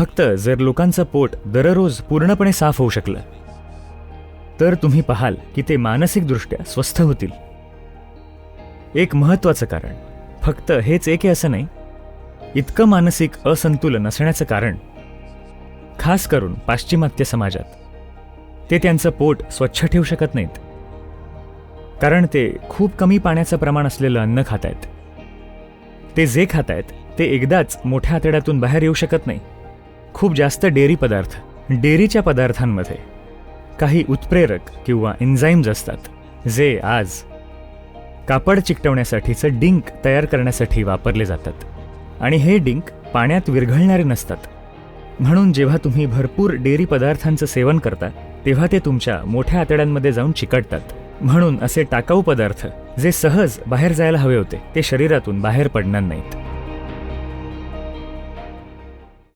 फक्त जर लोकांचं पोट दररोज पूर्णपणे साफ होऊ शकलं तर तुम्ही पाहाल की ते मानसिकदृष्ट्या स्वस्थ होतील. एक महत्वाचं कारण फक्त हेच एक आहे असं नाही इतकं मानसिक असंतुलन असण्याचं कारण खास करून पाश्चिमात्य समाजात ते त्यांचं पोट स्वच्छ ठेवू शकत नाहीत. कारण ते खूप कमी पाण्याचं प्रमाण असलेलं अन्न खात आहेत ते जे खात आहेत ते एकदाच मोठ्या आतड्यातून बाहेर येऊ शकत नाही. खूप जास्त डेअरी पदार्थ डेअरीच्या पदार्थांमध्ये. काही उत्प्रेरक किंवा एन्झाईम्स असतात जे आज कापड चिकटवण्यासाठीचं डिंक तयार करण्यासाठी वापरले जातात. आणि हे डिंक पाण्यात विरघळणारे नसतात. म्हणून जेव्हा तुम्ही भरपूर डेअरी पदार्थांचं सेवन करता तेव्हा ते तुमच्या मोठ्या आतड्यांमध्ये जाऊन चिकटतात. म्हणून असे टाकाऊ पदार्थ जे सहज बाहेर जायला हवे होते ते शरीरातून बाहेर पडणार नाहीत.